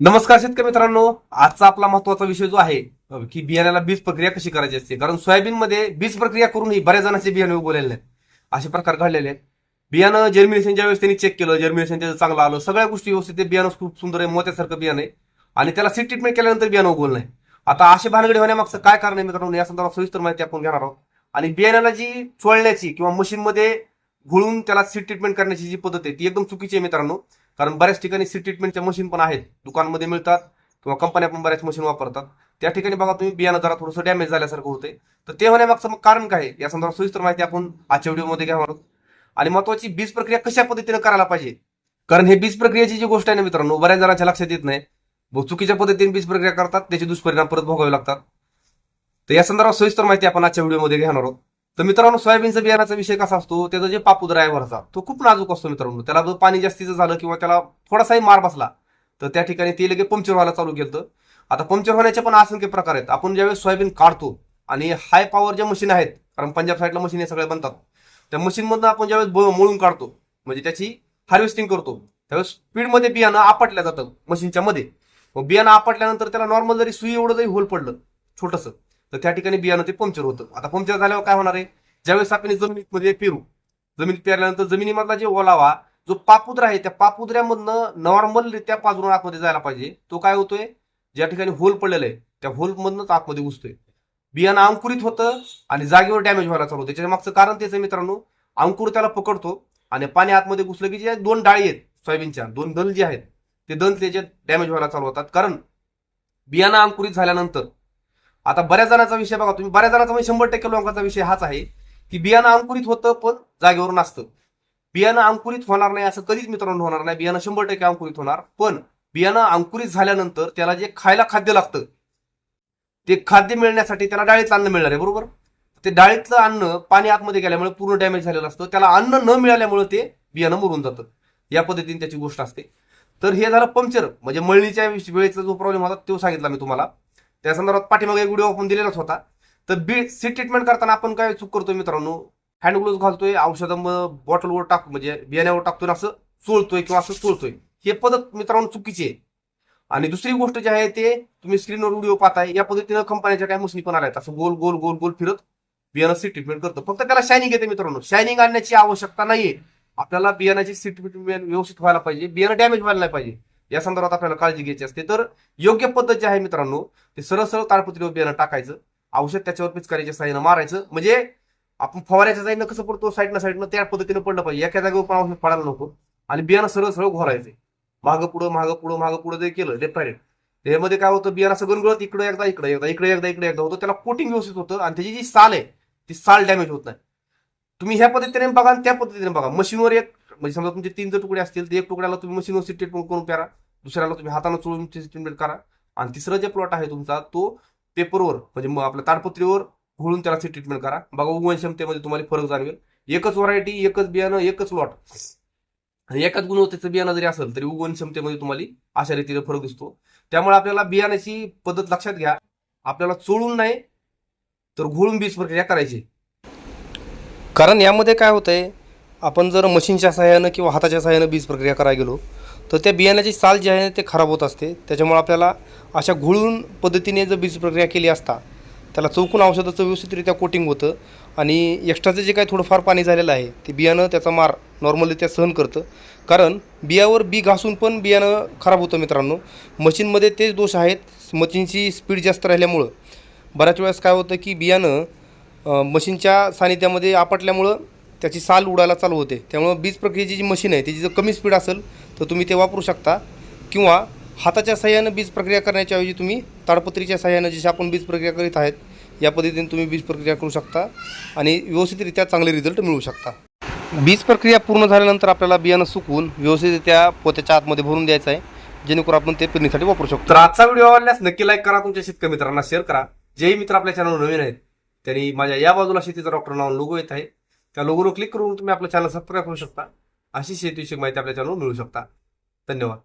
नमस्कार शेतकरी मित्रांनो आजचा आपला महत्त्वाचा विषय जो आहे की बियाण्याला बीज प्रक्रिया कशी करायची असते? कारण सोयाबीन मध्ये बीज प्रक्रिया करूनही बऱ्याच जणांचे बियाणे उगवलेले आहेत असे प्रकार घडलेले आहेत. बियाणं जर्मिनेशनच्या वेळेस त्यांनी चेक केलं जर्मिनेशन त्याचं चांगलं आलं सगळ्या गोष्टी व्यवस्थित ते बियाणं खूप सुंदर आहे मोत्यासारखं बियाणं आहे. आणि त्याला सीट ट्रीटमेंट केल्यानंतर बियाणं उगवलं नाही. आता असे भानगडी होण्यामागचं काय कारण आहे मित्रांनो? या संदर्भात सविस्तर माहिती आपण घेणार आहोत. आणि बियाण्याला जी चोळण्याची किंवा मशीनमध्ये घुळून त्याला सीट ट्रीटमेंट करण्याची जी पद्धत आहे ती एकदम चुकीची आहे मित्रांनो. कारण बऱ्याच ठिकाणी सी ट्रीटमेंटच्या मशीन पण आहेत. दुकानमध्ये मिळतात किंवा कंपन्या पण बऱ्याच मशीन वापरतात. त्या ठिकाणी बघा तुम्ही बियाणं जरा थोडंसं डॅमेज झाल्यासारखं होते तर ते होण्यामागचं मग कारण काय या संदर्भात सविस्तर माहिती आपण आजच्या व्हिडिओमध्ये घेणार आहोत. आणि महत्वाची बीज प्रक्रिया कशा पद्धतीने करायला पाहिजे? कारण हे बीज प्रक्रियेची जी गोष्ट आहे ना मित्रांनो बऱ्याच जणांच्या लक्षात येत नाही. बहुत चुकीच्या पद्धतीने बीज प्रक्रिया करतात त्याचे दुष्परिणाम परत भोगावे लागतात. तर या संदर्भात सविस्तर माहिती आपण आजच्या व्हिडिओमध्ये घेणार आहोत. तर मित्रांनो सोयाबीनचा बियाण्याचा विषय कसा असतो? त्याचा जे पापू आहे वरचा तो खूप नाजूक असतो मित्रांनो. त्याला जर पाणी जास्तीचं झालं किंवा त्याला थोडासाही मार बसला तर त्या ठिकाणी ते लगेच पंक्चर व्हायला चालू केलं. आता पंक्चर होण्याचे पण असंख्य प्रकार आहेत. आपण ज्यावेळेस सोयाबीन काढतो आणि हाय पॉवर ज्या मशीन आहेत कारण पंजाब साईडला मशीन हे सगळ्या बनतात त्या मशीनमधून आपण ज्यावेळेस मळून काढतो म्हणजे त्याची हार्वेस्टिंग करतो त्यावेळेस स्पीडमध्ये बियाणं आपटल्या जातं मशीनच्या मध्ये. मग बियाणं आपटल्यानंतर त्याला नॉर्मल जरी सुई एवढं जरी होल पडलं छोटंसं तर त्या ठिकाणी बियाणं ते पंक्चर होतं. आता पंक्चर झाल्यावर काय होणार आहे? ज्यावेळेस आपण जमिनीमध्ये पेरू जमिनीत पेरल्यानंतर जमिनीमधला जे ओलावा जो पापुद्रा आहे त्या पापुद्र्यामधनं नॉर्मलरित्या पाजरून आतमध्ये जायला पाहिजे. तो काय होतोय? ज्या ठिकाणी होल पडलेला आहे त्या होलमधनच आतमध्ये घुसतोय. बियाणं अंकुरित होतं आणि जागेवर डॅमेज व्हायला चालू होतं. त्याच्या मागचं कारण त्याचं मित्रांनो. अंकुर त्याला पकडतो आणि पाणी आतमध्ये घुसलं की जे दोन डाळी आहेत सोयाबीनच्या दोन दल जे आहेत ते दल त्याचे डॅमेज व्हायला चालू होतात. कारण बियाणं अंकुरित झाल्यानंतर आता बऱ्याच जणांचा विषय बघा तुम्ही बऱ्याच जणांचा म्हणजे शंभर टक्के लोकांचा विषय हाच आहे की बियाणं अंकुरित होतं पण जागेवर नसतं. बियाणं अंकुरित होणार नाही असं कधीच मित्रांनो होणार नाही. बियाणं शंभर टक्के अंकुरित होणार. पण बियाणं अंकुरित झाल्यानंतर त्याला जे खायला खाद्य लागतं ते खाद्य मिळण्यासाठी त्याला डाळीतलं अन्न मिळणार आहे बरोबर? ते डाळीतलं अन्न पाणी आतमध्ये गेल्यामुळे पूर्ण डॅमेज झालेलं असतं. त्याला अन्न न मिळाल्यामुळे ते बियाणं मरून जातं. या पद्धतीने त्याची गोष्ट असते. तर हे झालं पंक्चर म्हणजे मळणीच्या वेळेचा जो प्रॉब्लेम होता तो सांगितला मी तुम्हाला. त्या संदर्भात पाठीमागे एक व्हिडिओ आपण दिलेलाच होता. तर बी सीट ट्रीटमेंट करताना आपण काय चूक करतोय मित्रांनो? हँड ग्लोव्ह घालतोय औषधं बॉटलवर टाक म्हणजे बियाण्यावर टाकतोय असं चोळतोय किंवा असं चोळतोय. हे पद्धत मित्रांनो चुकीची आहे. आणि दुसरी गोष्ट जी आहे ते तुम्ही स्क्रीनवर व्हिडिओ पाहताय या पद्धतीनं कंपन्याच्या काय मुसली पण आल्यात. असं गोल गोल गोल गोल फिरत बियाणं सीट ट्रीटमेंट करतो. फक्त त्याला शायनिंग येते मित्रांनो. शायनिंग आणण्याची आवश्यकता नाहीये. आपल्याला बियाण्याची सीट ट्रीटमेंट व्यवस्थित व्हायला पाहिजे. बियाणं डॅमेज व्हायला नाही पाहिजे. या संदर्भात आपल्याला काळजी घ्यायची असते. तर योग्य पद्धत जी आहे मित्रांनो ते सरळ सरळ ताडपत्रीवर बियाणं टाकायचं. औषध त्याच्यावर पिचकारीच्या साईनं मारायचं. म्हणजे आपण फवाऱ्याच्या साईडनं कसं पडतो साईडनं साईडनं त्या पद्धतीनं पडलं पाहिजे. एका जागेवर पण औषध पडायला नको. आणि बियाणं सरळ सरळ घोरायचे. मागं पुढं मागं पुढं मागं पुढं जे केलं लेफ्ट राईट त्यामध्ये काय होतं बियाणं सगळं गळत इकडे एकदा इकडे एकदा इकडे एकदा इकडे एकदा होतं. त्याला कोटिंग व्यवस्थित होतं. आणि त्याची जी साल आहे ती साल डॅमेज होत नाही. तुम्ही ह्या पद्धतीने बघा आणि त्या पद्धतीने बघा. मशीनवर एक म्हणजे समजा तुमचे तीन जर तुकडे असतील तर एक तुकड्याला तुम्ही मशीनवर ट्रीटमेंट करून प्यारा दुसऱ्याला तुम्ही हाताने चोळून ट्रीटमेंट करा. आणि तिसरा जे प्लॉट आहे तुमचा तो पेपरवर म्हणजे मग आपल्या ताडपत्रीवर घोळून त्याला ट्रीटमेंट करा. बघा उगवण क्षमतेमध्ये तुम्हाला फरक जाणवेल. एकच व्हरायटी एकच बियाणं एकच लॉट आणि एकाच गुणवत्तेचं बियाणं जरी असेल तरी उगवण क्षमतेमध्ये तुम्हाला अशा रीतीने फरक दिसतो. त्यामुळे आपल्याला बियाण्याची पद्धत लक्षात घ्या. आपल्याला चोळून नाही तर घोळून बीज प्रक्रिया करायची. कारण यामध्ये काय होतंय आपण जर मशीनच्या सहाय्यानं किंवा हाताच्या सहाय्यानं बीज प्रक्रिया करायला गेलो तर त्या बियाण्याची साल जी आहे ते खराब होत असते. त्याच्यामुळे आपल्याला अशा घोळून पद्धतीने जर बीज प्रक्रिया केली असता त्याला चौकून औषधाचं व्यवस्थितरित्या कोटिंग होतं आणि एक्स्ट्राचं जे काही थोडंफार पाणी झालेलं आहे ते बियाणं त्याचा मार नॉर्मलरित्या सहन करतं. कारण बियावर बी घासून पण बियाणं खराब होतं मित्रांनो. मशीनमध्ये तेच दोष आहेत. मशीनची स्पीड जास्त राहिल्यामुळं बऱ्याच वेळेस काय होतं की बियाणं मशीनच्या सानिध्यामध्ये आपटल्यामुळं त्याची साल उडायला चालू होते. त्यामुळं बीज प्रक्रियेची जी मशीन आहे त्याची जर कमी स्पीड असेल तर तुम्ही ते वापरू शकता. किंवा हाताच्या सहाय्यानं बीज प्रक्रिया करण्याच्या ऐवजी तुम्ही ताडपत्रीच्या सहाय्यानं जशी आपण बीज प्रक्रिया करीत आहेत या पद्धतीने तुम्ही बीज प्रक्रिया करू शकता आणि व्यवस्थितरित्या चांगले रिझल्ट मिळू शकता. बीज प्रक्रिया पूर्ण झाल्यानंतर आपल्याला बियाणं सुकवून व्यवस्थितरित्या पोत्याच्या आतमध्ये भरून द्यायचं आहे जेणेकरून आपण ते पेरणीसाठी वापरू शकतो. तर आजचा व्हिडिओ आवडल्यास नक्की लाईक करा तुमच्या शेतकरी मित्रांना शेअर करा. जेही मित्र आपल्या चॅनल नवीन आहेत त्यांनी माझ्या या बाजूला शेतीचा डॉक्टर नाव लोगो येत आहे. त्या लोगोवर क्लिक करून तुम्ही आपलं चॅनल सबस्क्राईब करू शकता. अशी शेतीविषयक माहिती आपल्या चॅनलवर मिळू शकता. धन्यवाद.